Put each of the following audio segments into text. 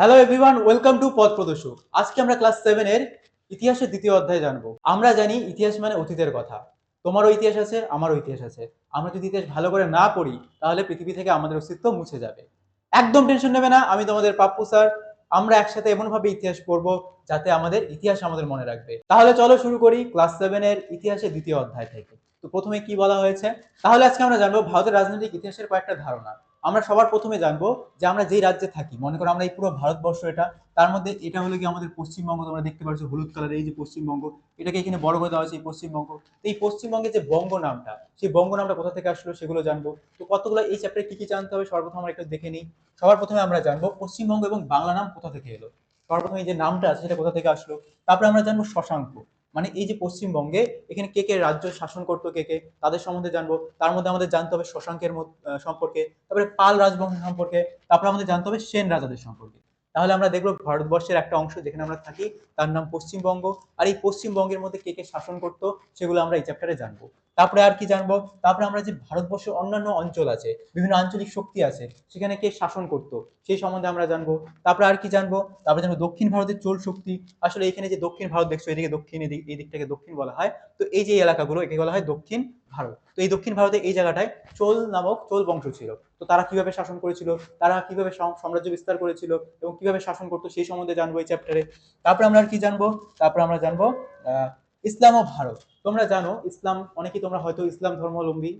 Hello everyone welcome to পথ প্রদর্শক আজকে আমরা ক্লাস সেভেনের ইতিহাসের দ্বিতীয় অধ্যায় জানব। আমরা জানি ইতিহাস মানে অতীতের কথা। তোমারও ইতিহাস আছে, আমারও ইতিহাস আছে। আমরা যদি ইতিহাস ভালো করে না পড়ি, তাহলে পৃথিবী থেকে আমাদের অস্তিত্ব মুছে যাবে। একদম টেনশন নেবে না, আমি তোমাদের পাপ্পু স্যার। আমরা একসাথে এমনভাবে ইতিহাস পড়ব যাতে আমাদের ইতিহাস আমাদের মনে রাখবে। তাহলে চলো শুরু করি ক্লাস সেভেনের ইতিহাসের দ্বিতীয় অধ্যায় থেকে। তো প্রথমে কি বলা হয়েছে? তাহলে আজকে আমরা জানব ভারতের রাজনৈতিক ইতিহাসের কয়েকটা ধারণা। আমরা সবার প্রথমে জানব যে আমরা যেই রাজ্যে থাকি। মনে করো আমরা এই পুরো ভারতবর্ষ এটা, তার মধ্যে এটা হলো কি আমাদের পশ্চিমবঙ্গ, তোমরা দেখতে পাচ্ছ হলুদ কালার এই যে পশ্চিমবঙ্গ, এটাকে এখানে বড় করে দেওয়া হয়েছে এই পশ্চিমবঙ্গ। তো এই পশ্চিমবঙ্গের যে বঙ্গ নামটা, সেই বঙ্গ নামটা কোথা থেকে আসলো সেগুলো জানব। তো কতগুলো এই চ্যাপ্টারে কি কি জানতে হবে সর্বপ্রথম আমরা একটু দেখে নিই। সবার প্রথমে আমরা জানব পশ্চিমবঙ্গ এবং বাংলা নাম কোথা থেকে এলো। সবার প্রথমে এই যে নামটা আছে সেটা কোথা থেকে আসলো। তারপরে আমরা জানব শশাঙ্ক। মানে এই যে পশ্চিমবঙ্গে এখানে কে কে রাজ্য শাসন করতো, কে কে তাদের সম্বন্ধে জানব। তার মধ্যে আমাদের জানতে হবে শশাঙ্কের সম্পর্কে, তারপরে পাল রাজবংশ সম্পর্কে, তারপরে আমাদের জানতে হবে সেন রাজাদের সম্পর্কে। তাহলে আমরা দেখব ভারতবর্ষের একটা অংশ যেখানে আমরা থাকি, তার নাম পশ্চিমবঙ্গ। আর এই পশ্চিমবঙ্গের মধ্যে কে কে শাসন করতো, সেগুলো আমরা এই চ্যাপ্টারে জানব। তারপরে আর কি জানব? তারপরে আমরা যে ভারতবর্ষের অন্যান্য অঞ্চল আছে, বিভিন্ন আঞ্চলিক শক্তি আছে, সেখানে কে শাসন করতো? সেই সম্বন্ধে আমরা জানব। তারপরে আর কি জানব? তারপরে জানব দক্ষিণ ভারতের চোল শক্তি। আসলে এখানে যে দক্ষিণ ভারত দেখছ, এদিকে দক্ষিণ, এদিক, এই দিকটাকে দক্ষিণ বলা হয়। তো এই যে এলাকাগুলো, একে বলা হয় দক্ষিণ ভারত। তো এই দক্ষিণ ভারতে এই জায়গাটায় চোল নামক চোল বংশ ছিল। তো তারা কীভাবে শাসন করেছিল? তারা কীভাবে সাম্রাজ্য বিস্তার করেছিল? এবং কীভাবে শাসন করতো? সেই সম্বন্ধে জানব এই চ্যাপ্টারে তারপরে আমরা আর কি জানব? তারপরে আমরা জানব ইসলাম ও ভারত। তোমরা জানো, ইসলাম অনেকেই তোমরা হয়তো ইসলাম ধর্মাবলম্বী,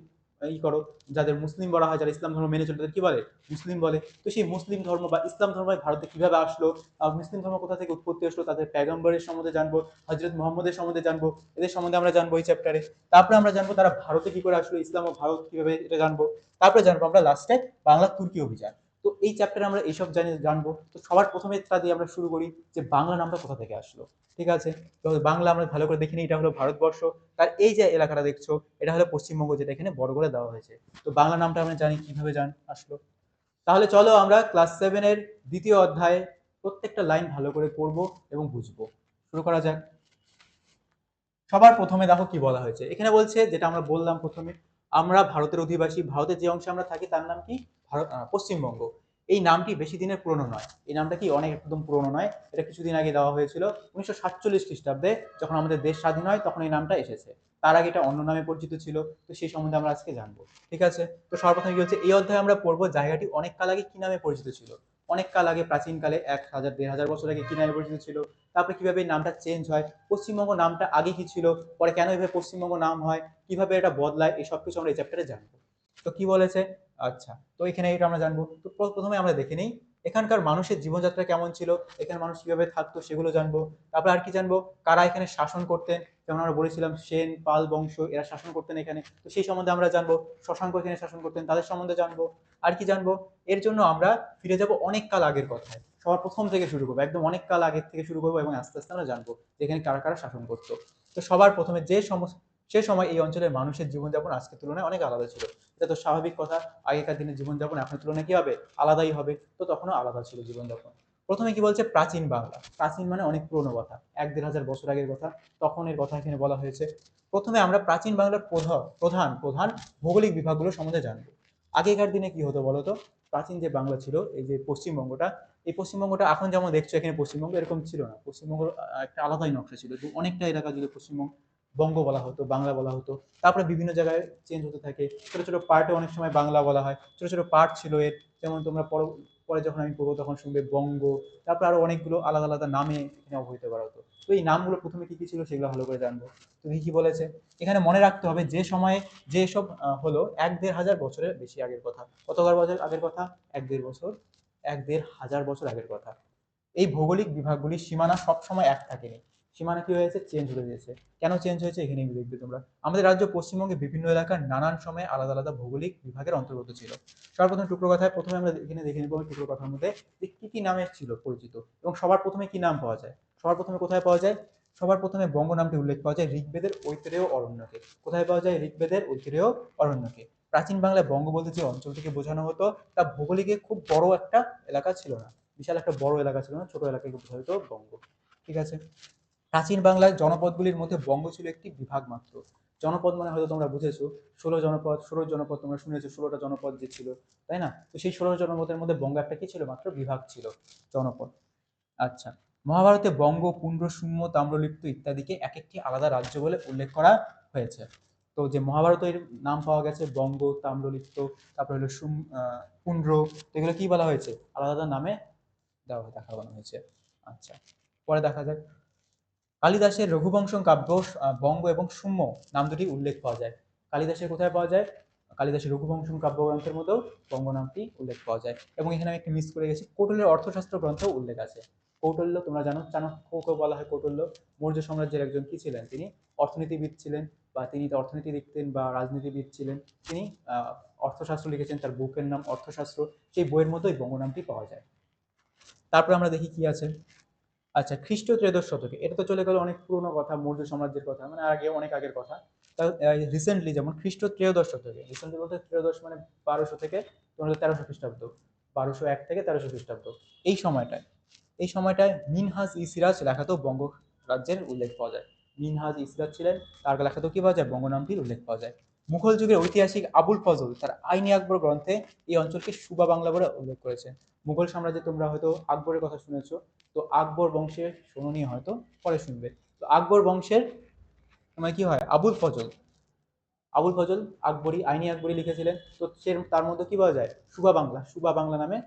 ই করো, যাদের মুসলিম বলা হয়, যারা ইসলাম ধর্ম মেনে চলে, তাদের কি বলে? মুসলিম বলে। তো সেই মুসলিম ধর্ম বা ইসলাম ধর্ম ভারতে কীভাবে আসলো আর মুসলিম ধর্ম কোথা থেকে উৎপত্তি আসলো, তাদের প্যাগম্বরের সম্বন্ধে জানব, হজরত মোহাম্মদের সম্বন্ধে জানব, এদের সম্বন্ধে আমরা জানব এই চ্যাপ্টারে তারপরে আমরা জানব তারা ভারতে কি করে আসলো, ইসলাম ও ভারত কীভাবে এটা জানব। তারপরে জানব আমরা লাস্টে বাংলা তুর্কি অভিযান। তো এই চ্যাপ্টারে আমরা এইসব জানি জানব। তো সবার প্রথমে তা দিয়ে আমরা শুরু করি যে বাংলা নামটা কোথা থেকে আসলো, ঠিক আছে? তো বাংলা আমরা ভালো করে দেখিনি, এটা হলো ভারতবর্ষ। তার এই যে এলাকাটা দেখছ, এটা হলো পশ্চিমবঙ্গ, যেটা এখানে বড় করে দেওয়া হয়েছে। তো বাংলা নামটা আমরা জানি, কীভাবে জান, আসলো। তাহলে চলো আমরা ক্লাস সেভেনের দ্বিতীয় অধ্যায়ে প্রত্যেকটা লাইন ভালো করে পড়ব এবং বুঝব। শুরু করা যাক। সবার প্রথমে দেখো কি বলা হয়েছে। এখানে বলছে, যেটা আমরা বললাম প্রথমে, আমরা ভারতের অধিবাসী, ভারতের যে অংশে আমরা থাকি, তার নাম কি? ভারত পশ্চিমবঙ্গ। এই নামটি বেশি দিনের পুরনো নয়। এই নামটা কি অনেক একদম পুরনো নয়? এটা কিছুদিন আগে দেওয়া হয়েছিল উনিশশো সাতচল্লিশ খ্রিস্টাব্দে, যখন আমাদের দেশ স্বাধীন হয়, তখন এই নামটা এসেছে। তার আগে এটা অন্য নামে পরিচিত ছিল, তো সেই সম্বন্ধে আমরা আজকে জানব। ঠিক আছে? তো সর্বপ্রথম কি হচ্ছে, এই অধ্যায়ে আমরা পড়ব জায়গাটি অনেক কাল আগে কি নামে পরিচিত ছিল। অনেক কাল আগে প্রাচীনকালে এক হাজার, দেড় হাজার বছর আগে কি নামে পরিচিত ছিল? তারপরে কীভাবে নামটা চেঞ্জ হয়? পশ্চিমবঙ্গ নামটা আগে কি ছিল? পরে কেন এভাবে পশ্চিমবঙ্গ নাম হয়? কীভাবে এটা বদলায়? এই সব কিছু আমরা এই চ্যাপ্টারে জানব। তো কি বলেছে? আচ্ছা তো এখানে এটা আমরা জানব। তো প্র- প্রথমে আমরা দেখে নিই, এখানকার মানুষের জীবনযাত্রা কেমন ছিল, এখানে মানুষ কীভাবে থাকতো সেগুলো জানব। তারপর আর কি জানব, কারা এখানে শাসন করতেন? যেমন আমরা বলেছিলাম সেন, পাল, বংশ, এরা শাসন করতেন এখানে। তো সেই সম্বন্ধে আমরা জানব, শশাঙ্ক এখানে শাসন করতেন, তাদের সম্বন্ধে জানব। আর কি জানব, এর জন্য আমরা ফিরে যাব অনেক কাল আগের কথায়। সবার প্রথম থেকে শুরু করব, একদম অনেক কাল আগের থেকে শুরু করব এবং আস্তে আস্তে আমরা জানব যে এখানে কারা কারা শাসন করতো। তো সবার প্রথমে যে সমস্ত সে সময় এই অঞ্চলের মানুষের জীবনযাপন আজকের তুলনায় অনেক আলাদা ছিল। এটা তো স্বাভাবিক কথা। আগেকার দিনের জীবনযাপন এখনের তুলনায় কী হবে? আলাদাই হবে। তো তখনও আলাদা ছিল জীবনযাপন। প্রথমে কি বলছে? প্রাচীন বাংলা। প্রাচীন মানে অনেক পুরনো কথা। এক দেড় হাজার বছর আগের কথা। তখন এর কথা এখানে বলা হয়েছে। প্রথমে আমরা প্রাচীন বাংলার প্রধান প্রধান প্রধান ভৌগোলিক বিভাগগুলো সম্বন্ধে জানব। আগেকার দিনে কি হতো বলতো প্রাচীন যে বাংলা ছিল, এই যে পশ্চিমবঙ্গটা, এই পশ্চিমবঙ্গটা এখন যেমন দেখছ, এখানে পশ্চিমবঙ্গ এরকম ছিল না। পশ্চিমবঙ্গ একটা আলাদাই নকশা ছিল। অনেকটা এলাকা জুড়ে পশ্চিমবঙ্গ বঙ্গ বলা হতো, বাংলা বলা হতো। তারপরে বিভিন্ন জায়গায় চেঞ্জ হতে থাকে। ছোট ছোট পার্টে অনেক সময় বাংলা বলা হয়। ছোট ছোট পার্ট ছিল এর। যেমন তোমরা পর, পরে যখন আমি পড়ব তখন শুনবে বঙ্গ। তারপর আরও অনেকগুলো আলাদা আলাদা নামে এখানে অবহিত করা হতো। তো এই নামগুলো প্রথমে কি কি ছিল সেগুলো ভালো করে জানব। তুমি কি বলেছে। এখানে মনে রাখতে হবে যে সময়ে যে সব হলো এক দেড় হাজার বছরের বেশি আগের কথা। কতবার বছর আগের কথা? এক দেড় বছর। এক দেড় হাজার বছর আগের কথা। এই ভৌগোলিক বিভাগগুলির সীমানা সবসময় এক থাকেনি। সীমানা কি হয়েছে? চেঞ্জ হয়ে গেছে। কেন চেঞ্জ হয়েছে? এখানে দেখবে তোমরা। আমাদের রাজ্য পশ্চিমবঙ্গে বিভিন্ন এলাকার নানান সময়ে আলাদা আলাদা ভৌগোলিক বিভাগের অন্তর্গত ছিল। সর্বপ্রথম টুকরো কথায় প্রথমে আমরা এখানে দেখে নেব টুকরো কথার মধ্যে যে কি কি নামে ছিল পরিচিত এবং সবার প্রথমে কি নাম পাওয়া যায়? সবার প্রথমে কোথায় পাওয়া যায়? সবার প্রথমে বঙ্গ নামটি উল্লেখ পাওয়া যায় ঋগ্বেদের ঐতরেয় অরণ্যকে। কোথায় পাওয়া যায়? ঋগ্বেদের ঐতরেয় অরণ্যকে। প্রাচীন বাংলায় বঙ্গ বলতে যে অঞ্চলটিকে বোঝানো হতো, তা ভৌগোলিকে খুব বড় একটা এলাকা ছিল না। বিশাল একটা বড় এলাকা ছিল না, ছোট এলাকাকে বোঝা হতো বঙ্গ। ঠিক আছে? প্রাচীন বাংলার জনপদগুলির মধ্যে বঙ্গ ছিল একটি বিভাগ মাত্র। জনপদ মানে হয়তো তোমরা বুঝেছ, ষোলো জনপদ ষোলো জনপদ তোমরা শুনেছো, ষোলোটা জনপদ যে ছিল, তাই না? তো সেই ষোলো জনপদের মধ্যে বঙ্গ একটা কি ছিল? মাত্র বিভাগ ছিল, জনপদ। আচ্ছা মহাভারতে বঙ্গ, পুণ্ড, শূন্য, তাম্রলিপ্ত ইত্যাদিকে এক একটি আলাদা রাজ্য বলে উল্লেখ করা হয়েছে। তো যে মহাভারতের নাম পাওয়া গেছে বঙ্গ, তাম্রলিপ্ত, তারপর হলো সুম পুণ্ড্র তো এগুলো কি বলা হয়েছে? আলাদা আলাদা নামে দেওয়া, দেখানো হয়েছে। আচ্ছা পরে দেখা যাক। কালিদাসের রঘুবংশম কাব্য বঙ্গ এবং সুম্য নাম দুটি উল্লেখ পাওয়া যায়। কালিদাসের কোথায় পাওয়া যায়? কালিদাসের রঘুবংশম কাব্যগ্রন্থের মধ্যেও বঙ্গ নামটি উল্লেখ পাওয়া যায়। এবং এখানে আমি একটি মিস করে গেছি কৌটলের অর্থশাস্ত্র গ্রন্থেও উল্লেখ আছে। কৌটল্য, তোমরা জানো চাণক্যকে বলা হয় কৌটল্য। মৌর্য সাম্রাজ্যের একজন কি ছিলেন? তিনি অর্থনীতিবিদ ছিলেন বা তিনি অর্থনীতি লিখতেন বা রাজনীতিবিদ ছিলেন। তিনি অর্থশাস্ত্র লিখেছেন, তার বুকের নাম অর্থশাস্ত্র। সেই বইয়ের মধ্যেই বঙ্গ নামটি পাওয়া যায়। তারপরে আমরা দেখি কি আছে। আচ্ছা খ্রিস্ট ত্রয়োদশ শতকে, এটা তো চলে গেল অনেক পুরনো কথা, মৌর্য সাম্রাজ্যের কথা মানে আগে অনেক আগের কথা। রিসেন্টলি যেমন খ্রিস্ট ত্রয়োদশ শতকে রিসেন্টলি বলতে ত্রয়োদশ মানে বারোশো থেকে তেরোশো খ্রিস্টাব্দ, বারোশো এক থেকে তেরোশো খ্রিস্টাব্দ। এই সময়টায় এই সময়টায় মিনহাজ ই সিরাজ লেখাতেও বঙ্গ রাজ্যের উল্লেখ পাওয়া যায়। মিনহাজ ই সিরাজ ছিলেন, তার লেখাতেও কি পাওয়া যায়? বঙ্গ নামটির উল্লেখ পাওয়া যায়। মুঘল যুগের ঐতিহাসিক আবুল ফজল তার আইনি আকবর গ্রন্থে এই অঞ্চলকে সুবা বাংলা বলে উল্লেখ করেছেন মুঘল সাম্রাজ্যে তোমরা হয়তো আকবরের কথা শুনেছো, তো আকবর বংশের শোনি হয়তো পরে শুনবে। তো আকবর বংশের তোমার কি হয়? আবুল ফজল। আবুল ফজল আকবরী আইনি আকবরী লিখেছিলেন। তো সে তার মধ্যে কি পাওয়া যায়? সুবা বাংলা সুবা বাংলা নামে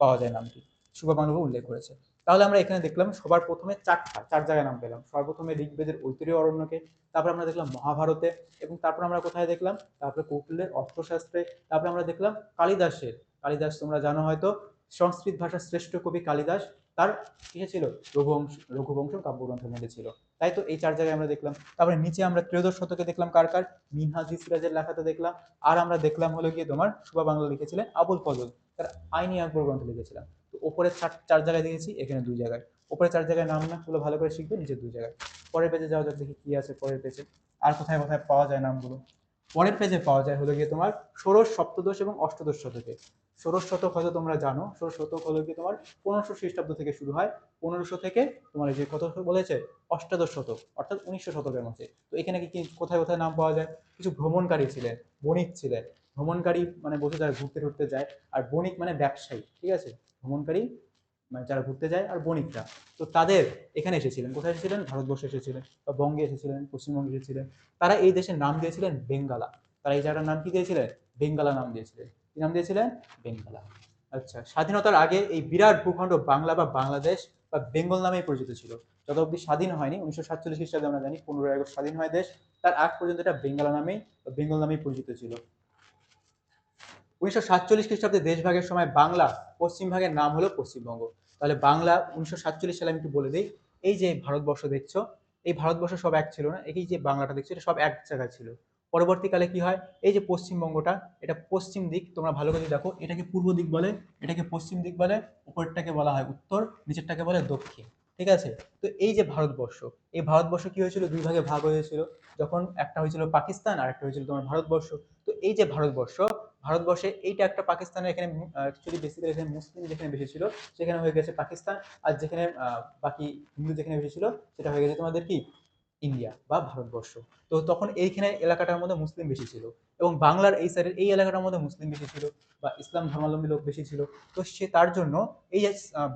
পাওয়া যায় নামটি। সুবা বাংলা উল্লেখ করেছে। তাহলে আমরা এখানে দেখলাম সবার প্রথমে চারটা চার জায়গায় নাম পেলাম। সর্বপ্রথমে ঋগ্বেদের ঐতিহ্য অরণ্যকে, তারপর আমরা দেখলাম মহাভারতে, এবং তারপর আমরা কোথায় দেখলাম? তারপরে কৌটিল্যের অর্থশাস্ত্রে তারপরে আমরা দেখলাম কালিদাসের। কালিদাস তোমরা জানো হয়তো, সংস্কৃত ভাষার শ্রেষ্ঠ কবি কালিদাস। তার কিসে ছিল, রঘুবংশ রঘুবংশ কাব্যগ্রন্থের মধ্যে ছিল। তাই তো এই চার জায়গায় আমরা দেখলাম। তারপরে নিচে আমরা ত্রয়োদশ শতকে দেখলাম কার কার? মিনহাজি সিরাজের লেখাতে দেখলাম। আর আমরা দেখলাম হলো গিয়ে তোমার সুবা বাংলা লিখেছিলেন আবুল ফজল। তার আইনি আকবর গ্রন্থ লিখেছিলাম। ওপরে চার চার জায়গায় দেখেছি, এখানে দুই জায়গায়। ওপরে চার জায়গায় নাম না গুলো ভালো করে শিখবে, নিচে দুই জায়গায়। পরের পেজে যাওয়া যাক দেখি কী আছে পরের পেজে আর কোথায় কোথায় পাওয়া যায় নামগুলো? পরের পেজে পাওয়া যায় হলো গিয়ে তোমার ষোড়শ সপ্তদশ এবং অষ্টদশ শতকে। ষোড়শ শতক হয়তো তোমরা জানো, ষোড়শ শতক হলো গিয়ে তোমার পনেরোশো খ্রিস্টাব্দ থেকে শুরু হয়। পনেরোশো থেকে তোমার যে কত বলেছে? অষ্টাদশ শতক, অর্থাৎ উনিশশো শতকের মধ্যে। তো এখানে কি কোথায় কোথায় নাম পাওয়া যায়? কিছু ভ্রমণকারী ছিলেন, বণিক ছিলেন। ভ্রমণকারী মানে বলতে যারা ঘুরতে ঘুরতে যায়। আর বণিক মানে ব্যবসায়ী, ঠিক আছে? ভ্রমণকারী মানে যারা ঘুরতে যায় আর বণিকরা। তো তাদের এখানে এসেছিলেন। কোথায় এসেছিলেন? ভারতবর্ষে এসেছিলেন বা বঙ্গে এসেছিলেন, পশ্চিমবঙ্গে এসেছিলেন। তারা এই দেশের নাম দিয়েছিলেন বেঙ্গালা। তারা এই জায়গাটার নাম কি দিয়েছিলেন? বেঙ্গালা নাম দিয়েছিলেন। কি নাম দিয়েছিলেন? বেঙ্গালা। আচ্ছা স্বাধীনতার আগে এই বিরাট ভূখণ্ড বাংলা বা বাংলাদেশ বা বেঙ্গল নামেই পরিচিত ছিল। যত অব্দি স্বাধীন হয়নি, উনিশশো সাতচল্লিশ খ্রিস্টাব্দে আমরা জানি পনেরোই আগস্ট স্বাধীন হয় দেশ। তার আগ পর্যন্ত এটা বেঙ্গলা নামেই বা বেঙ্গল নামেই পরিচিত ছিল। উনিশশো সাতচল্লিশ খ্রিস্টাব্দে দেশভাগের সময় বাংলা পশ্চিম ভাগের নাম হলো পশ্চিমবঙ্গ। তাহলে বাংলা উনিশশো সাতচল্লিশ সালে আমি একটু বলে দিই, এই যে ভারতবর্ষ দেখছ, এই ভারতবর্ষ সব এক ছিল না, এই যে বাংলাটা দেখছ, এটা সব এক জায়গায় ছিল। পরবর্তীকালে কি হয়, এই যে পশ্চিমবঙ্গটা, এটা পশ্চিম দিক, তোমরা ভালো করে দেখো, এটাকে পূর্ব দিক বলে, এটাকে পশ্চিম দিক বলে, উপরটাকে বলা হয় উত্তর, নিচেরটাকে বলে দক্ষিণ, ঠিক আছে? তো এই যে ভারতবর্ষ, এই ভারতবর্ষ কি হয়েছিল? দুই ভাগে ভাগ হয়েছিল, যখন একটা হয়েছিল পাকিস্তান, আর একটা হয়েছিল তোমার ভারতবর্ষ। তো এই যে ভারতবর্ষ ভারতবর্ষে এইটা একটা পাকিস্তানের এখানে অ্যাকচুয়ালি বেসিক্যালি এখানে মুসলিম যেখানে বেশি ছিল, সেখানে হয়ে গেছে পাকিস্তান। আর যেখানে বাকি হিন্দু যেখানে বেশি ছিল, সেটা হয়ে গেছে তোমাদের কি? ইন্ডিয়া বা ভারতবর্ষ। তো তখন এইখানে এলাকাটার মধ্যে মুসলিম বেশি ছিল এবং বাংলার এই সাইডের এই এলাকাটার মধ্যে মুসলিম বেশি ছিল বা ইসলাম ধর্মাবলম্বী লোক বেশি ছিল। তো সে, তার জন্য এই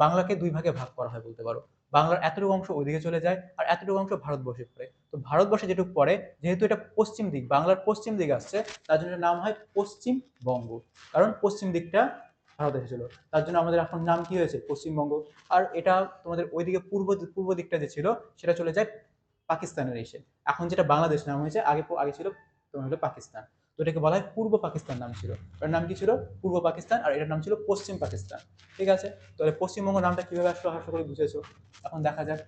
বাংলাকে দুই ভাগে ভাগ করা হয় বলতে পারো। বাংলার এতটুকু অংশ ওইদিকে চলে যায় আর এতটুকু অংশ ভারতবর্ষে পড়ে। তো ভারতবর্ষে যেটুকু পড়ে, যেহেতু এটা পশ্চিম দিক, বাংলার পশ্চিম দিক আসছে, তার জন্য নাম হয় পশ্চিমবঙ্গ। কারণ পশ্চিম দিকটা ভারত এসেছিল। তার জন্য আমাদের এখন নাম কি হয়েছে? পশ্চিমবঙ্গ। আর এটা তোমাদের ওইদিকে পূর্ব পূর্ব দিকটা যে ছিল, সেটা চলে যায় পাকিস্তানের এসে। এখন যেটা বাংলাদেশ নাম হয়েছে, আগে আগে ছিল তোমার হলো পাকিস্তান। তো এটাকে বলা হয় পূর্ব পাকিস্তান নাম ছিল। এটার নাম কি ছিল? পূর্ব পাকিস্তান, আর এটার নাম ছিল পশ্চিম পাকিস্তান। ঠিক আছে? তাহলে পশ্চিমবঙ্গ নামটা কীভাবে আসলো আশা করি বুঝেছ। এখন দেখা যাক।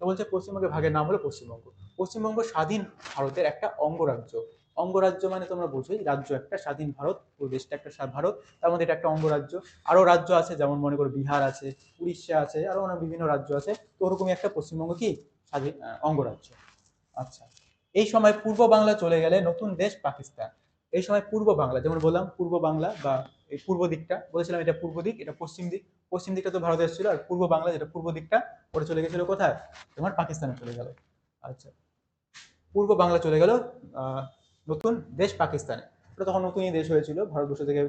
তো বলছে পশ্চিমবঙ্গের ভাগের নাম হলো পশ্চিমবঙ্গ। পশ্চিমবঙ্গ স্বাধীন ভারতের একটা অঙ্গরাজ্য। অঙ্গরাজ্য মানে তোমরা বোঝোই, রাজ্য একটা স্বাধীন ভারত, পুরো দেশটা একটা ভারত। তার মধ্যে এটা একটা অঙ্গরাজ্য। আরও রাজ্য আছে, যেমন মনে করো বিহার আছে, উড়িষ্যা আছে আরও অনেক বিভিন্ন রাজ্য আছে। তো ওরকমই একটা পশ্চিমবঙ্গ কি? স্বাধীন অঙ্গরাজ্য। আচ্ছা। এই সময় পূর্ব বাংলা চলে গেলে নতুন দেশ পাকিস্তান। এই সময় পূর্ব বাংলা, যেমন বললাম পূর্ব বাংলা বা এই পূর্ব দিকটা, বলেছিলাম এটা পূর্ব দিক, এটা পশ্চিম দিক। পশ্চিম দিকটা তো ভারত এসেছিল আর পূর্ব বাংলা যেটা পূর্ব দিকটা, ওটা চলে গেছিল কোথায়? তোমার পাকিস্তানে চলে গেল। আচ্ছা। পূর্ব বাংলা চলে গেল নতুন দেশ পাকিস্তানে। ওটা তখন নতুনই দেশ হয়েছিল, ভারতবর্ষ থেকে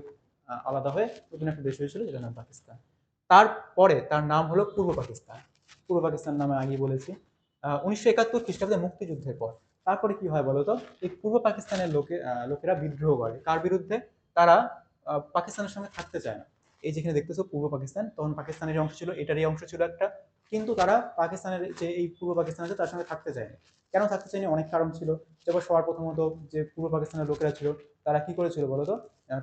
আলাদা হয়ে নতুন একটা দেশ হয়েছিল যেটার নাম পাকিস্তান। তারপরে তার নাম হলো পূর্ব পাকিস্তান। পূর্ব পাকিস্তান নামে আগেই বলেছি। উনিশশো একাত্তর খ্রিস্টাব্দে মুক্তিযুদ্ধের পর তারপরে কি হয় বলতো? এই পূর্ব পাকিস্তানের লোকে লোকেরা বিদ্রোহ করে। কার বিরুদ্ধে? তারা পাকিস্তানের সঙ্গে থাকতে চায় না। এই যেখানে দেখতেছো, পূর্ব পাকিস্তান, তখন পাকিস্তানের অংশ ছিল এটারই অংশ ছিল একটা। কিন্তু তারা পাকিস্তানের যে এই পূর্ব পাকিস্তান আছে, তার সঙ্গে থাকতে চায়নি। কেন থাকতে চায়নি? অনেক কারণ ছিল। যেমন সবার প্রথমত যে পূর্ব পাকিস্তানের লোকেরা ছিল, তারা কি করেছিল বলতো?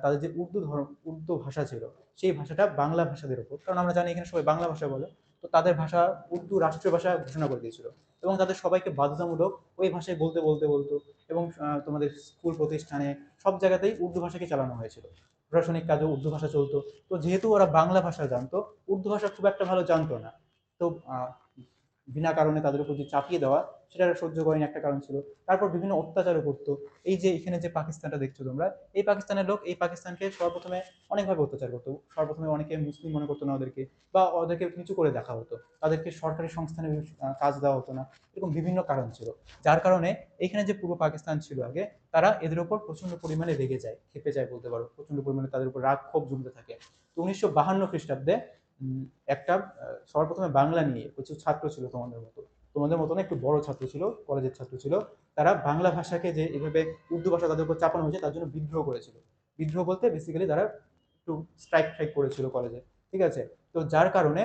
তাদের যে উর্দু ধর্ম, উর্দু ভাষা ছিল, সেই ভাষাটা বাংলা ভাষাদের উপর। কারণ আমরা জানি এখানে সবাই বাংলা ভাষা বলে। তো তাদের ভাষা উর্দু রাষ্ট্রীয় ভাষা ঘোষণা করে দিয়েছিল। এবং তাদের সবাইকে বাধ্যতামূলক ওই ভাষায় বলতে বলতে, বলতো এবং তোমাদের স্কুল প্রতিষ্ঠানে সব জায়গাতেই উর্দু ভাষাকে চালানো হয়েছিল। প্রশাসনিক কাজে উর্দু ভাষা চলতো। তো যেহেতু ওরা বাংলা ভাষা জানতো, উর্দু ভাষা খুব একটা ভালো জানতো না। তো বিনা কারণে তাদের উপর যে চাপিয়ে দেওয়া, সেটা সহ্য করেনি একটা কারণ ছিল। তারপর বিভিন্ন অত্যাচারও করতো। এই যে এখানে যে পাকিস্তানটা দেখছ তোমরা, এই পাকিস্তানের লোক এই পাকিস্তানকে সর্বপ্রথমে অনেকভাবে অত্যাচার করতো। সর্বপ্রথমে অনেকে মুসলিম মনে করতো না ওদেরকে, বা ওদেরকে নিচু করে দেখা হতো। তাদেরকে সরকারি সংস্থানে কাজ দেওয়া হতো না। এরকম বিভিন্ন কারণ ছিল। যার কারণে এইখানে যে পূর্ব পাকিস্তান ছিল আগে, তারা এদের উপর প্রচণ্ড পরিমাণে রেগে যায়, খেপে যায় বলতে পারো। প্রচণ্ড পরিমাণে তাদের উপর রাগ ক্ষোভ জমতে থাকে। তো উনিশশো বাহান্ন খ্রিস্টাব্দে একটা আহ, সর্বপ্রথমে বাংলা নিয়ে কিছু ছাত্র ছিল তোমাদের মতো। তোমাদের মতো না একটু বড় ছাত্র ছিল কলেজের ছাত্র ছিল। তারা বাংলা ভাষাকে যে এভাবে উর্দু ভাষা তাদের উপর চাপানো হয়েছে তার জন্য বিদ্রোহ করেছিল। বিদ্রোহ বলতে বেসিক্যালি তারা একটু স্ট্রাইক ট্রাইক করেছিল কলেজে ঠিক আছে? তো যার কারণে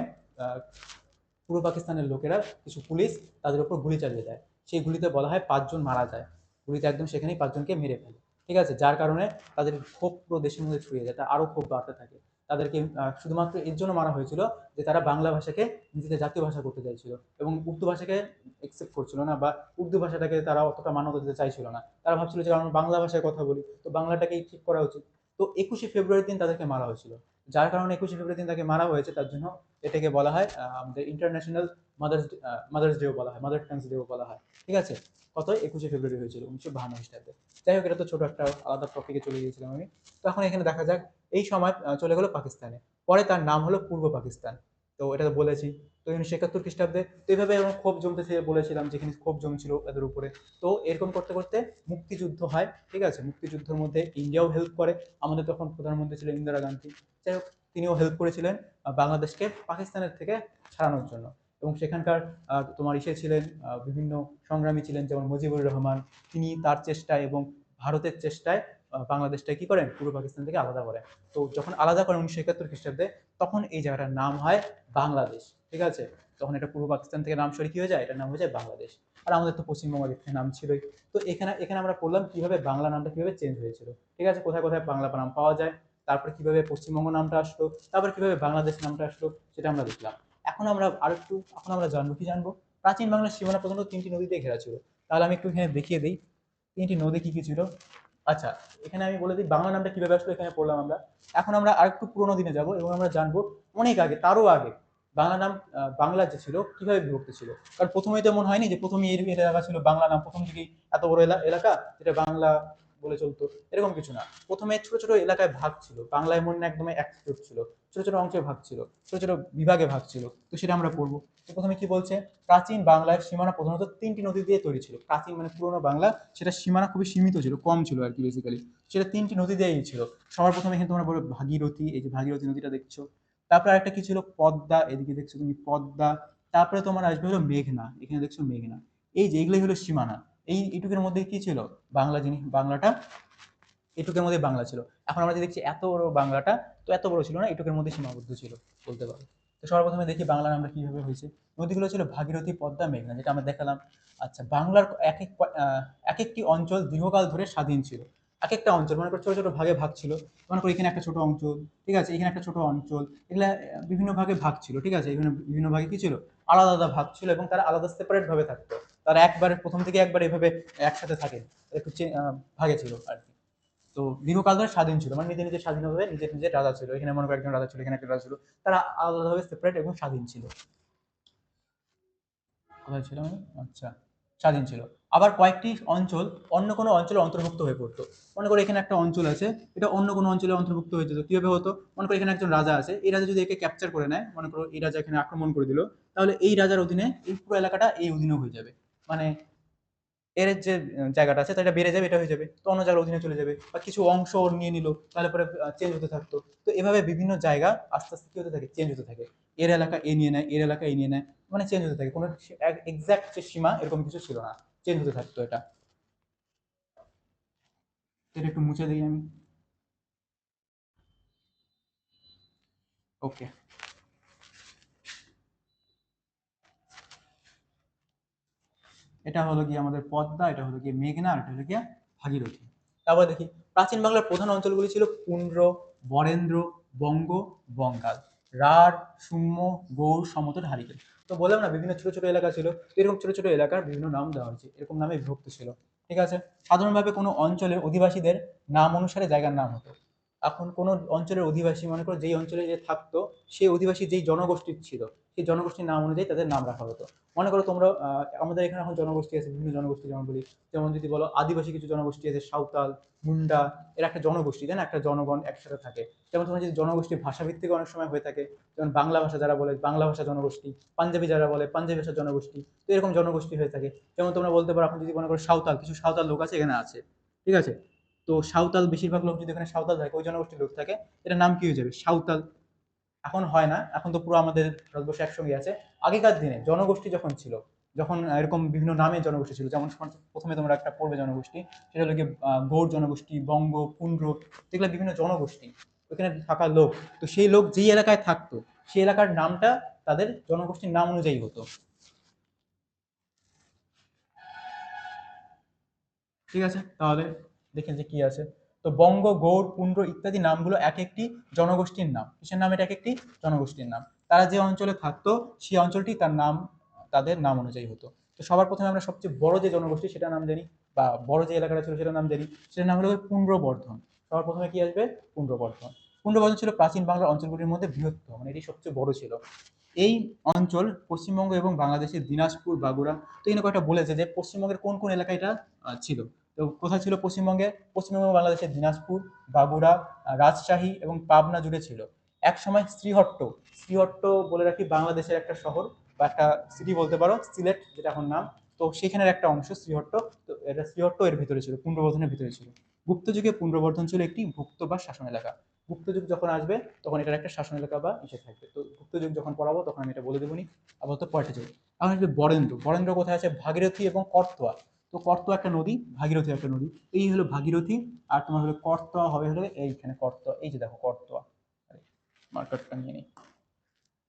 পূর্ব পাকিস্তানের লোকেরা কিছু পুলিশ তাদের উপর গুলি চালিয়ে দেয়। সেই গুলিতে বলা হয় পাঁচজন মারা যায়। গুলিতে একদম সেখানেই পাঁচজনকে মেরে ফেলে ঠিক আছে? যার কারণে তাদের ক্ষোভ পুরো দেশের মধ্যে ছড়িয়ে যায় তা আরও ক্ষোভ বাড়তে থাকে। তাদেরকে শুধুমাত্র এর জন্য মারা হয়েছিল যে তারা বাংলা ভাষাকে নিজেদের জাতীয় ভাষা করতে চাইছিল এবং উর্দু ভাষাকে একসেপ্ট করছিল না বা উর্দু ভাষাটাকে তারা অতটা মান্যতা দিতে চাইছিল না। তারা ভাবছিল যে আমরা বাংলা ভাষায় কথা বলি, তো বাংলাটাকেই ঠিক করা উচিত। তো একুশে ফেব্রুয়ারির দিন তাদেরকে মারা হয়েছিল। যার কারণে একুশে ফেব্রুয়ারি দিন তাকে মারা হয়েছে, তার জন্য এটাকে বলা হয় আমাদের ইন্টারন্যাশনাল মাদার্স মাদার্স ডেও বলা হয় মাদার টাংস ডেও বলা হয়। ঠিক আছে? কত একুশে ফেব্রুয়ারি হয়েছিল উনিশশো বাহান্ন খ্রিস্টাব্দে। যাই হোক, এটা তো ছোট একটা আলাদা টপিকে চলে গিয়েছিলাম আমি। তো এখন এখানে দেখা যাক এই সময় চলে গেলো পাকিস্তানে। পরে তার নাম হলো পূর্ব পাকিস্তান। তো এটা বলেছি, তো উনিশশো একাত্তর খ্রিস্টাব্দে, তো এইভাবে এরকম ক্ষোভ জমতেছে, বলেছিলাম যেখানে ক্ষোভ জমছিল এদের উপরে। তো এরকম করতে করতে মুক্তিযুদ্ধ হয়, ঠিক আছে? মুক্তিযুদ্ধের মধ্যে ইন্ডিয়াও হেল্প করে। আমাদের তখন প্রধানমন্ত্রী ছিলেন ইন্দিরা গান্ধী। যাই হোক, তিনিও হেল্প করেছিলেন বাংলাদেশকে পাকিস্তানের থেকে ছাড়ানোর জন্য। এবং সেখানকার তোমার ইসে ছিলেন বিভিন্ন সংগ্রামী ছিলেন, যেমন মুজিবুর রহমান। তিনি তার চেষ্টায় এবং ভারতের চেষ্টায় আহ, বাংলাদেশটাকে কি করেন? পূর্ব পাকিস্তান থেকে আলাদা করেন তো যখন আলাদা করেন উনিশশো একাত্তর খ্রিস্টাব্দে তখন এই জায়গাটার নাম হয় বাংলাদেশ ঠিক আছে? তখন এটা পূর্ব পাকিস্তান থেকে নাম সরে কি হয়ে যায়? এটার নাম হয়ে যায় বাংলাদেশ। আর আমাদের তো পশ্চিমবঙ্গের একটা নাম ছিলই। তো এখানে এখানে আমরা পড়লাম কীভাবে বাংলা নামটা কীভাবে চেঞ্জ হয়েছিল ঠিক আছে? কোথায় কোথায় বাংলা নাম পাওয়া যায়? তারপর কীভাবে পশ্চিমবঙ্গ নামটা আসলো? তারপর কীভাবে বাংলাদেশ নামটা আসলো? সেটা আমরা দেখলাম। এখন আমরা আর একটু এখন আমরা জানব কি জানব? প্রাচীন বাংলার সীমানা প্রধানত তিনটি নদী দিয়ে ঘেরা ছিল। তাহলে আমি একটু এখানে দেখিয়ে দিই তিনটি নদী কী কী ছিল? আচ্ছা এখানে আমি বলে দিই, বাংলা নামটা কীভাবে আসলো এখানে পড়লাম আমরা। এখন আমরা আরেকটু পুরোনো দিনে যাব এবং আমরা জানব অনেক আগে, তারও আগে, বাংলা নাম বাংলা যে ছিল, কীভাবে বিভক্ত ছিল। কারণ প্রথমেই তো মনে হয়নি যে প্রথমে এর এলাকা ছিল বাংলা নাম, প্রথম থেকেই এত বড় এলা- এলাকা, যেটা বাংলা বলে চলতো, এরকম কিছু না। প্রথমে ছোট ছোট এলাকায় ভাগ ছিল বাংলা এমন না একদমই একজোট ছিল। ছোট ছোট অংশে ভাগ ছিল, ছোট ছোট বিভাগে ভাগ ছিল। তো সেটা আমরা পড়ব তো প্রথমে কি বলছে? প্রাচীন বাংলার সীমানা প্রধানত তিনটি নদী দিয়ে তৈরি ছিল। প্রাচীন মানে পুরোনো বাংলা, সেটা সীমানা খুবই সীমিত ছিল, কম ছিল আর কি বেসিক্যালি সেটা তিনটি নদী দিয়েই ছিল। সবার প্রথমে এখানে তোমরা বলো ভাগীরথী, এই যে ভাগীরথী নদীটা দেখছ। তারপরে একটা কি ছিল? পদ্মা, এদিকে দেখছ তুমি পদ্মা। তারপরে তোমার আসবে হলো মেঘনা, এখানে দেখছ মেঘনা। এই যে এগুলোই হলো সীমানা। এই এটুকের মধ্যে কি ছিল? বাংলা জিনিস, বাংলাটা এটুকের মধ্যে বাংলা ছিল। এখন আমরা যে দেখছি এত বড় বাংলাটা, তো এত বড় ছিল না, এটুকের মধ্যে সীমাবদ্ধ ছিল বলতে পারো। তো সর্বপ্রথমে দেখি বাংলা নামটা কীভাবে হয়েছে। নদীগুলো ছিল ভাগীরথী পদ্মা মেঘনা, যেটা আমরা দেখালাম। আচ্ছা বাংলার এক এক এক একটি অঞ্চল দীর্ঘকাল ধরে স্বাধীন ছিল। এক একটা অঞ্চল, মনে করো ছোটো ছোটো ভাগে ভাগ ছিল। মনে করো এখানে একটা ছোট অঞ্চল, ঠিক আছে? এখানে একটা ছোট অঞ্চল। এগুলো বিভিন্ন ভাগে ভাগ ছিল, ঠিক আছে? এখানে বিভিন্ন ভাগে কী ছিল? আলাদা আলাদা ভাগ ছিল এবং তারা আলাদা সেপারেটভাবে থাকতো। তারা একবারে, প্রথম থেকে একবার এভাবে একসাথে থাকে, একটু ভাগে ছিল আর কি। তো দীর্ঘকাল ধরে স্বাধীন ছিল মানে নিজে নিজে স্বাধীনভাবে নিজের নিজের রাজা ছিল। এখানে মনে করো একজন রাজা ছিল, এখানে একটা রাজা ছিল। তারা আলাদাভাবে সেপারেট এবং স্বাধীন ছিল। কোথায় ছিল আমি আচ্ছা স্বাধীন ছিল। আবার কয়েকটি অঞ্চল, অন্য কোনো অঞ্চলে অন্তর্ভুক্ত হয়ে পড়তো। মনে করো এখানে একটা অঞ্চল আছে, এটা অন্য কোনো অঞ্চলে অন্তর্ভুক্ত হয়ে যেত। কীভাবে হতো? মনে করো এখানে একজন রাজা আছে, এই রাজা যদি একে ক্যাপচার করে নেয়, মনে করো এই রাজা এখানে আক্রমণ করে দিল, তাহলে এই রাজার অধীনে এই পুরো এলাকাটা এই অধীনে হয়ে যাবে। মানে এর যে জায়গাটা আছে সেটা বেড়ে যাবে, এটা হয়ে যাবে। তো অন্য জায়গার অধীনে চলে যাবে। বা কিছু অংশ ওর নিয়ে নিল, তাহলে পরে চেঞ্জ হতে থাকতো। তো এভাবে বিভিন্ন জায়গা আস্তে আস্তে কি হতে থাকে? চেঞ্জ হতে থাকে। এর এলাকা এ নিয়ে নেয়, এর এলাকা এ নিয়ে নেয় মানে চেঞ্জ হতে থাকে। কোনো এক্সাক্ট যে সীমা এরকম কিছু ছিল না। চেঞ্জ হতে থাকতো এটা। এটা একটু মুছে দিই আমি। ওকে এটা হলো গিয়ে আমাদের পদ্মা, এটা হলো গিয়ে মেঘনা এটা হলো গিয়ে ভাগীরথী। তারপর দেখি, প্রাচীন বাংলার প্রধান অঞ্চলগুলি ছিল পুন্ড্র বরেন্দ্র, বঙ্গ, বঙ্গাল। রাঢ়, সুম্য, গৌড়, সমতট হারিকেল তো বললাম না, বিভিন্ন ছোট ছোট এলাকা ছিল। এরকম ছোট ছোট এলাকার বিভিন্ন নাম দেওয়া হয়েছে। এরকম নামে বিভক্ত ছিল। ঠিক আছে? সাধারণভাবে কোনো অঞ্চলের অধিবাসীদের নাম অনুসারে জায়গার নাম হতো। এখন কোনো অঞ্চলের অধিবাসী, মনে করো যেই অঞ্চলে যে থাকতো, সেই অধিবাসী যেই জনগোষ্ঠীর ছিল সেই জনগোষ্ঠীর নাম অনুযায়ী তাদের নাম রাখা হতো। মনে করো তোমরা আমাদের এখানে এখন জনগোষ্ঠী আছে, বিভিন্ন জনগোষ্ঠী যেমন বলি, যেমন যদি বলো আদিবাসী কিছু জনগোষ্ঠী আছে, সাঁওতাল, মুন্ডা, এরা একটা জনগোষ্ঠী, তাই না? একটা জনগণ একসাথে থাকে। যেমন তোমার যদি জনগোষ্ঠী ভাষাভিত্তিক অনেক সময় হয়ে থাকে, যেমন বাংলা ভাষা যারা বলে, বাংলা ভাষা জনগোষ্ঠী, পাঞ্জাবি যারা বলে, পাঞ্জাবি ভাষা জনগোষ্ঠী, তো এরকম জনগোষ্ঠী হয়ে থাকে। যেমন তোমরা বলতে পারো, এখন যদি মনে করো সাঁওতাল, কিছু সাঁওতাল লোক আছে এখানে আছে, ঠিক আছে? তো সাঁওতাল বেশিরভাগ লোক যদি এখানে সাঁওতাল থাকে, ওই জনগোষ্ঠীর লোক থাকে, এটার নাম কি হয়ে যাবে? সাঁওতাল এখন হয় না। এখন তো পুরো আমাদের ভারতবর্ষ একসঙ্গে আছে। আগেকার দিনে জনগোষ্ঠী যখন ছিল, যখন এরকম বিভিন্ন নামে জনগোষ্ঠী ছিল, যেমন প্রথমে তোমরা একটা পড়বে জনগোষ্ঠী, সেটা হলো গিয়ে গৌড় জনগোষ্ঠী, বঙ্গ পুন্ড্র যেগুলো বিভিন্ন জনগোষ্ঠী ওখানে থাকা লোক। তো সেই লোক যেই এলাকায় থাকতো, সেই এলাকার নামটা তাদের জনগোষ্ঠীর নাম অনুযায়ী হতো। ঠিক আছে? তাহলে দেখেন যে কি আছে। তো বঙ্গ, গৌড় পুন্ড্র ইত্যাদি নামগুলো এক একটি জনগোষ্ঠীর নাম। কিসের নাম এটা এক একটি জনগোষ্ঠীর নাম। তারা যে অঞ্চলে থাকতো, সেই অঞ্চলটি তার নাম, তাদের নাম অনুযায়ী হতো। তো সবার প্রথমে আমরা সবচেয়ে বড় যে জনগোষ্ঠী, সেটার নাম জানি, বা বড় যে এলাকাটা ছিল সেটার নাম জানি। সেটার নাম হলো পুণ্ড্রবর্ধন সবার প্রথমে কি আসবে? পুণ্ড্রবর্ধন পুণ্ড্রবর্ধন ছিল প্রাচীন বাংলার অঞ্চলগুলির মধ্যে বৃহত্তম মানে এটি সবচেয়ে বড় ছিল। এই অঞ্চল পশ্চিমবঙ্গ এবং বাংলাদেশের দিনাজপুর বাগুড়া তো এখানে কয়েকটা বলেছে যে পশ্চিমবঙ্গের কোন কোন এলাকায় এটা ছিল। তো কোথায় ছিল পশ্চিমবঙ্গে? পশ্চিমবঙ্গ, বাংলাদেশের দিনাজপুর বাগুড়া রাজশাহী এবং পাবনা জুড়ে ছিল। এক সময় শ্রীহট্ট শ্রীহট্ট বলে রাখি বাংলাদেশের একটা শহর বা একটা সিটি বলতে পারো, সিলেট যেটা এখন নাম। তো সেখানের একটা অংশ শ্রীহট্ট। তো এটা শ্রীহট্ট এর ভিতরে ছিল পুণ্ড্রবর্ধনের ভিতরে ছিল। গুপ্ত যুগে পুণ্ড্রবর্ধন ছিল একটি ভুক্ত বা শাসন এলাকা। গুপ্ত যুগ যখন আসবে, তখন এটার একটা শাসন এলাকা বা ইসে থাকবে। তো গুপ্ত যুগ যখন পড়াবো, তখন আমি এটা বলে দেবনি আপাতত পয়েন্টে যাই এখন বরেন্দ্র। বরেন্দ্র কোথায় আছে? ভাগীরথী এবং কর্তোয়া। তো কর্তোয়া একটা নদী, ভাগীরথী একটা নদী। এই হলো ভাগীরথী, আর তোমার হলো কর্তোয়া হবে হলো এইখানে কর্তোয়া এই যে দেখো কর্তোয়া মার্কারটা নিয়ে নিই।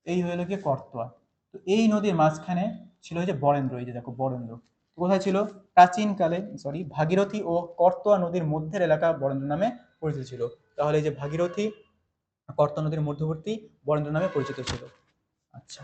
এই হলো গিয়ে কর্তোয়া তো এই নদীর মাঝখানে ছিল যে বরেন্দ্র, এই যে দেখো বরেন্দ্র। কোথায় ছিল? প্রাচীনকালে সরি ভাগীরথী ও কর্তোয়া নদীর মধ্যের এলাকা বরেন্দ্র নামে পরিচিত ছিল। তাহলে এই যে ভাগীরথী কর্তোয়া নদীর মধ্যবর্তী বরেন্দ্র নামে পরিচিত ছিল। আচ্ছা।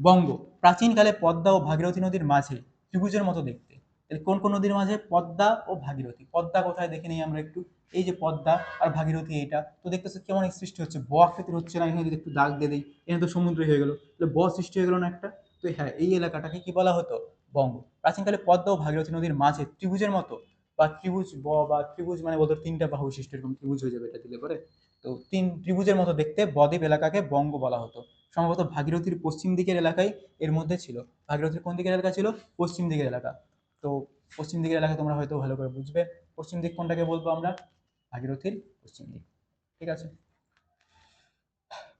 বঙ্গ। প্রাচীনকালে পদ্মা ও ভাগীরথী নদীর মাঝে ত্রিভুজের মতো দেখতে। কোন কোন নদীর মাঝে পদ্মা ও ভাগীরথী? পদ্মা কোথায়? দেখে নিই আমরা একটু। এই যে পদ্মা আর ভাগীরথী এইটা। তো দেখতেছো কেমন সৃষ্টি হচ্ছে। ব আকৃতির হচ্ছে না, এখানে যদি একটু দাগ দিয়ে দিই, এখানে তো সমুদ্র হয়ে গেল। তাহলে ব সৃষ্টি হয়ে গেল না একটা? তো হ্যাঁ এই এলাকাটাকে কি বলা হতো? বঙ্গ। প্রাচীনকালে পদ্মা ও ভাগীরথী নদীর মাঝে ত্রিভুজের মতো বা ত্রিভুজ ব বা ত্রিভুজ মানে বলতো তিনটা বাহু বিশিষ্ট এরকম ত্রিভুজ হয়ে যাবে এটা দিলে পরে। তো তিন ত্রিভুজের মতো দেখতে বদ্বীপ এলাকাকে বঙ্গ বলা হতো। সম্ভবত ভাগীরথীর পশ্চিম দিকের এলাকায় এর মধ্যে ছিল। ভাগীরথীর কোন দিকের এলাকা ছিল? পশ্চিম দিকের এলাকা। তো পশ্চিম দিকের এলাকা তোমরা হয়তো ভালো করে বুঝবে। পশ্চিম দিক কোনটাকে বলব আমরা? ভাগীরথীর পশ্চিম দিক। ঠিক আছে?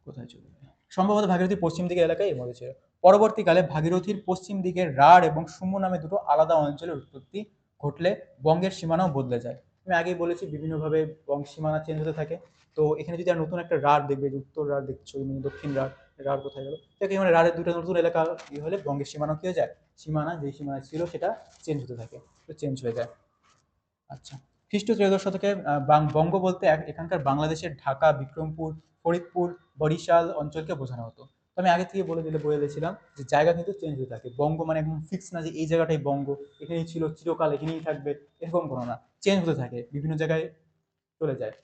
কোথায় চলে সম্ভবত ভাগীরথীর পশ্চিম দিকের এলাকায় এর মধ্যে ছিল। পরবর্তীকালে ভাগীরথীর পশ্চিম দিকের রাঢ় এবং সুম্য নামে দুটো আলাদা অঞ্চলের উৎপত্তি ঘটলে বঙ্গের সীমানাও বদলে যায়। আমি আগেই বলেছি, বিভিন্নভাবে বঙ্গ সীমানা চেঞ্জ হতে থাকে। তো এখানে যদি আর নতুন একটা রাঢ় দেখবে, যে উত্তর রাঢ় দেখছ মানে দক্ষিণ রাঢ় রাঢ় কোথায় গেল? দেখে মানে রাঢ়ের দুটো নতুন এলাকা ইয়ে হলে বঙ্গের সীমানা কি হয়ে যায়? সীমানা, যেই সীমানা ছিল সেটা চেঞ্জ হতে থাকে, তো চেঞ্জ হয়ে যায়। আচ্ছা খ্রিস্ট ত্রয়োদশ শতকে বঙ্গ বলতে এখানকার বাংলাদেশের ঢাকা, বিক্রমপুর, ফরিদপুর, বরিশাল অঞ্চলকে বোঝানো হতো। তো আমি আগে থেকে বলে দিলে বলে দিয়েছিলাম যে জায়গা কিন্তু চেঞ্জ হতে থাকে। বঙ্গ মানে একদম ফিক্স না যে এই জায়গাটাই বঙ্গ, এখানেই ছিল চিরকাল, এখানেই থাকবে, এরকম কোনো না। চেঞ্জ হতে থাকে, বিভিন্ন জায়গায় চলে যায়।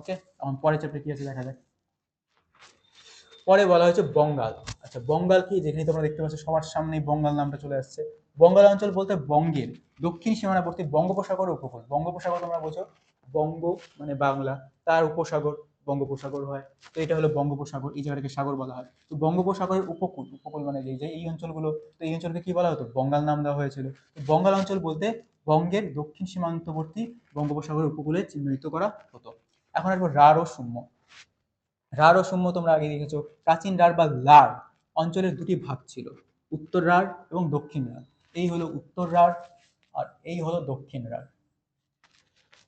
ওকে এখন পরের চ্যাপ্টার কি আছে দেখা যাক। পরে বলা হয়েছে বঙ্গাল। আচ্ছা বঙ্গাল কি? যেখানে তোমরা দেখতে পাচ্ছ, সবার সামনেই বঙ্গাল নামটা চলে আসছে। বঙ্গাল অঞ্চল বলতে বঙ্গের। দক্ষিণ সীমানাবর্তী বঙ্গোপসাগর উপকূল। বঙ্গোপসাগর তোমরা বোঝো, বঙ্গ মানে বাংলা। তার উপসাগর বঙ্গোপসাগর হয়। তো এটা হলো বঙ্গোপসাগর, এই জায়গাটাকে সাগর বলা হয়। তো বঙ্গোপসাগরের উপকূল উপকূল মানে যে এই অঞ্চলগুলো, তো এই অঞ্চলকে কি বলা হতো? বঙ্গাল নাম দেওয়া হয়েছিল। তো বঙ্গাল অঞ্চল বলতে বঙ্গের দক্ষিণ সীমান্তবর্তী বঙ্গোপসাগরের উপকূলে চিহ্নিত করা হতো। এখন আসব রাঢ় শূন্য রাঢ় শূন্য তোমরা আগে দেখেছ। প্রাচীন রাঢ় বা লার অঞ্চলের দুটি ভাগ ছিল, উত্তর রাঢ় এবং দক্ষিণ রাঢ়। এই হলো উত্তর রাঢ় আর এই হলো দক্ষিণ রাঢ়।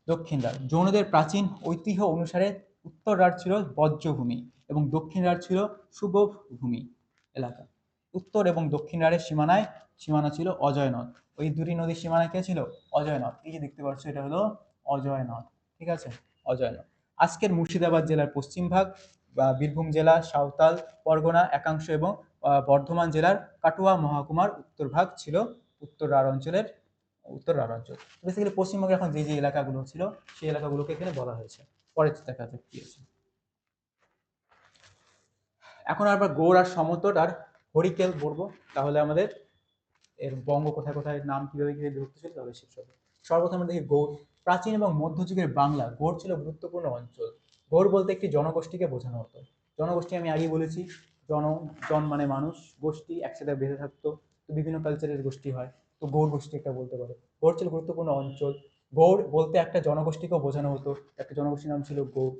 দক্ষিণ রাঢ় জৌনদের প্রাচীন ঐতিহ্য অনুসারে উত্তর রাঢ় ছিল বজ্রভূমি এবং দক্ষিণ রাঢ় ছিল শুভভূমি এলাকা। উত্তর এবং দক্ষিণ রাঢ়ের সীমানায় সীমানা ছিল অজয় নদ ওই দুটি নদীর সীমানা কে ছিল? অজয় নদ এই যে দেখতে পাচ্ছ, এটা হলো অজয় নদ ঠিক আছে? অজয় নদ আজকের মুর্শিদাবাদ জেলার পশ্চিম ভাগ, বা বীরভূম জেলা, সাঁওতাল, পরগনা, একাংশ এবং বর্ধমান জেলার কাটুয়া মহকুমার উত্তর ভাগ ছিল উত্তর রাঢ় অঞ্চলের, উত্তর রাঢ় অঞ্চল। বেসিক্যালি পশ্চিমবঙ্গে এখন যে যে এলাকাগুলো ছিল, সেই এলাকাগুলোকে এখানে বলা হয়েছে। পরে দেখা যাক কি আছে? এখন আবার গৌড় আর সমতট আর হরিকেল বলব। তাহলে আমাদের এর বঙ্গ কোথায় কোথায়, নাম কীভাবে কীভাবে বিভক্ত ছিল তাহলে শেষ হবে সর্বপ্রথম দেখি গৌড় প্রাচীন এবং মধ্যযুগের বাংলা গৌড় ছিল গুরুত্বপূর্ণ অঞ্চল। গৌড় বলতে একটি জনগোষ্ঠীকে বোঝানো হতো। জনগোষ্ঠী আমি আগেই বলেছি, জন জন মানে মানুষ, গোষ্ঠী একসাথে বেঁধে থাকতো, তো বিভিন্ন কালচারের গোষ্ঠী হয়, তো গৌড় গোষ্ঠী একটা বলতে পারো। গৌড় ছিল গুরুত্বপূর্ণ অঞ্চল। গৌড় বলতে একটা জনগোষ্ঠীকেও বোঝানো হতো। একটা জনগোষ্ঠীর নাম ছিল গৌড়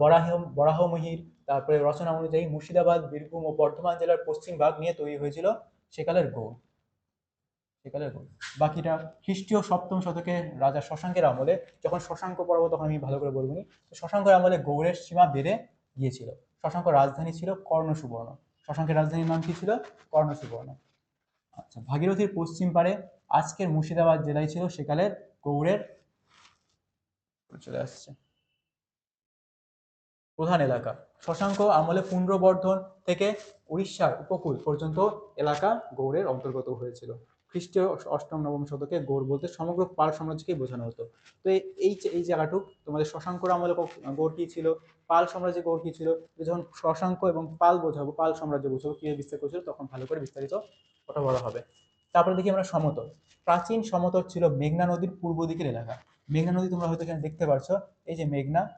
বরাহ বরাহমহির, তারপরে রচনা অনুযায়ী মুর্শিদাবাদ, বীরভূম ও বর্ধমান জেলার পশ্চিম ভাগ নিয়ে তৈরি হয়েছিল সেকালের গৌড় সেকালের গৌড় বাকিটা খ্রিস্টীয় সপ্তম শতকে রাজা শশাঙ্কের আমলে, যখন শশাঙ্ক পর্ব তখন আমি ভালো করে বলব শশাঙ্কের আমলে গৌড়ের সীমা বেড়ে গিয়েছিল। শশাঙ্ক রাজধানী ছিল কর্ণ সুবর্ণ শশাঙ্কের রাজধানীর নাম কি ছিল? কর্ণ সুবর্ণ আচ্ছা ভাগীরথীর পশ্চিম পারে আজকের মুর্শিদাবাদ জেলায় ছিল সেকালের গৌড়ের চলে আসছে। প্রধান এলাকা। শশাঙ্ক আমলে পুণ্ড্রবর্ধন থেকে উড়িষ্যার উপকূল পর্যন্ত এলাকা গৌড়ের অন্তর্গত হয়েছিল। খ্রিস্টীয় অষ্টম, নবম শতকে গৌড় বলতে সমগ্র পাল সাম্রাজ্যকেই বোঝানো হতো। তো এই এই জায়গাটুক, তোমাদের শশাঙ্কর আমলে ক- গৌড় কি ছিল? পাল সাম্রাজ্যে গৌড় কি ছিল? যখন শশাঙ্ক এবং পাল বোঝাবো, পাল সাম্রাজ্য বোঝাবো, কীভাবে বিস্তার করেছিল, তখন ভালো করে বিস্তারিত কথা বলা হবে। তারপরে দেখি আমরা সমতল। প্রাচীন সমতল ছিল মেঘনা নদীর পূর্ব দিকের এলাকা। মেঘনা নদী তোমরা হয়তো এখানে দেখতে পাচ্ছ এই যে মেঘনা,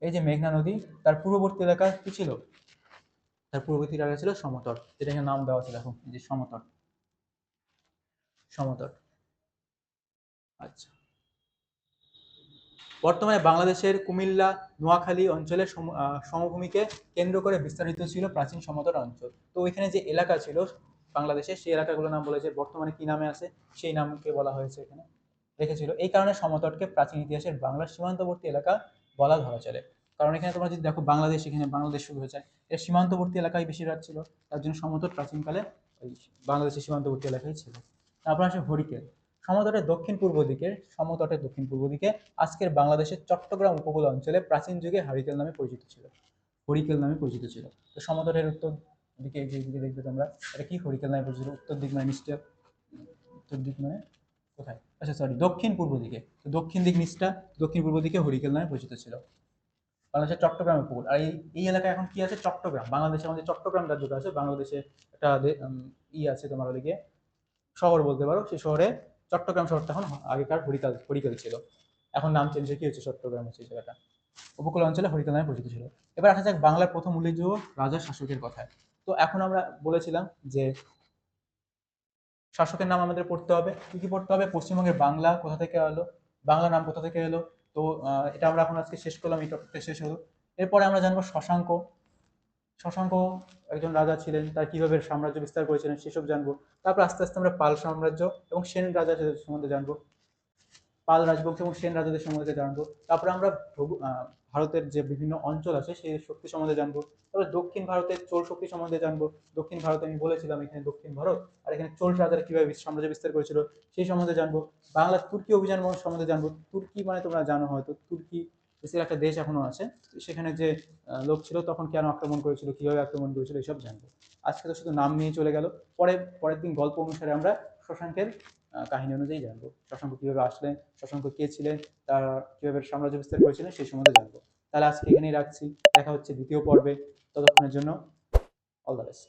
এই যে মেঘনা নদী, তার পূর্ববর্তী এলাকা কি ছিল? তার পূর্ববর্তী এলাকা ছিল সমতট। যেটা এখানে নাম দেওয়া আছে, দেখো যে সমতট। সমতট। আচ্ছা। বর্তমানে বাংলাদেশের কুমিল্লা, নোয়াখালী অঞ্চলের সম- সমভূমিকে কেন্দ্র করে বিস্তারিত ছিল প্রাচীন সমতট অঞ্চল। তো ওইখানে যে এলাকা ছিল বাংলাদেশে সেই এলাকাগুলোর নাম বলেছে, বর্তমানে কি নামে আছে, সেই নামকে বলা হয়েছে এখানে। রেখেছিল। এই কারণে সমতটকে প্রাচীন ইতিহাসের বাংলার সীমান্তবর্তী এলাকা বলা ধরা চলে। কারণ এখানে তোমরা যদি দেখো বাংলাদেশ, এখানে বাংলাদেশ শুরু হয়ে যায় এটা সীমান্তবর্তী এলাকায় বেশিরভাগ ছিল। তার জন্য সমতট প্রাচীনকালে ওই বাংলাদেশের সীমান্তবর্তী এলাকায় ছিল। তারপর আসে হরিকেল। সমতটের দক্ষিণ পূর্ব দিকে সমতটের দক্ষিণ পূর্ব দিকে আজকের বাংলাদেশের চট্টগ্রাম উপকূল অঞ্চলে প্রাচীন যুগে হরিকেল নামে পরিচিত ছিল। হরিকেল নামে পরিচিত ছিল। তো সমতটের উত্তর দিকে যে দিকে দেখবে তোমরা। এটা কি হরিকেল নামে পরিচিত? উত্তর দিক মানে নিচটা উত্তর দিক মানে কোথায়? আচ্ছা সরি দক্ষিণ পূর্ব দিকে। তো দক্ষিণ দিক নিচটা দক্ষিণ পূর্ব দিকে হরিকেল নামে পরিচিত ছিল। বাংলাদেশের চট্টগ্রাম উপকূল আর এই এলাকায় এখন কি আছে? চট্টগ্রাম। বাংলাদেশে আমাদের চট্টগ্রাম রাজ্যটা আছে, বাংলাদেশে একটা ই আছে তোমার ওদিকে। শহর বলতে পারো, সেই শহরে চট্টগ্রাম শহরটা এখন আগেকার হরিকাল, হরিকেল ছিল। এখন নাম চেঞ্জ কি হচ্ছে চট্টগ্রাম হচ্ছে জায়গাটা। উপকূল অঞ্চলে হরিকেল নামে পরিচিত ছিল। এবার আসা যাক বাংলার প্রথম উল্লেখযোগ্য রাজা শাসকের কথায়। তো এখন আমরা বলেছিলাম যে শাসকের নাম আমাদের পড়তে হবে। কি কি পড়তে হবে? পশ্চিমবঙ্গের বাংলা কোথা থেকে এলো? বাংলা নাম কোথা থেকে এলো? তো এটা আমরা এখন আজকে শেষ করলাম, এই টপিকটা শেষ হলো। এরপরে আমরা জানব শশাঙ্ক। শশাঙ্ক একজন রাজা ছিলেন, তার কীভাবে সাম্রাজ্য বিস্তার করেছিলেন সেসব জানব। তারপর আস্তে আস্তে আমরা পাল সাম্রাজ্য এবং সেন রাজা সম্বন্ধে জানব। পাল রাজবংশ এবং সেন রাজাদের সম্বন্ধে জানব। তারপরে আমরা ভারতের যে বিভিন্ন অঞ্চল আছে, সেই শক্তি সম্বন্ধে জানব। তারপর দক্ষিণ ভারতের চোল শক্তি সম্বন্ধে জানব। দক্ষিণ ভারতে আমি বলেছিলাম এখানে দক্ষিণ ভারত, আর এখানে চোল রাজারা কীভাবে সাম্রাজ্য বিস্তার করেছিল, সেই সম্বন্ধে জানব। বাংলার তুর্কি অভিযান সম্বন্ধে জানব। তুর্কি মানে তোমরা জানো হয়তো, তুর্কি দেশের একটা দেশ এখনও আছে। সেখানে যে লোক ছিল তখন কেন আক্রমণ করেছিল, কীভাবে আক্রমণ করেছিল, এসব জানব। আজকে তো শুধু নাম নিয়ে চলে গেল। পরে, পরের দিন গল্প অনুসারে আমরা শশাঙ্কের কাহিনী অনুযায়ী জানব। শশাঙ্ক কীভাবে আসলেন, শশাঙ্ক কে ছিলেন, তার কীভাবে সাম্রাজ্য বিস্তার করেছিলেন সেই সম্বন্ধে জানব। তাহলে আজকে এখানেই রাখছি। দেখা হচ্ছে দ্বিতীয় পর্বে। ততক্ষণের জন্য অল দ্য বেস্ট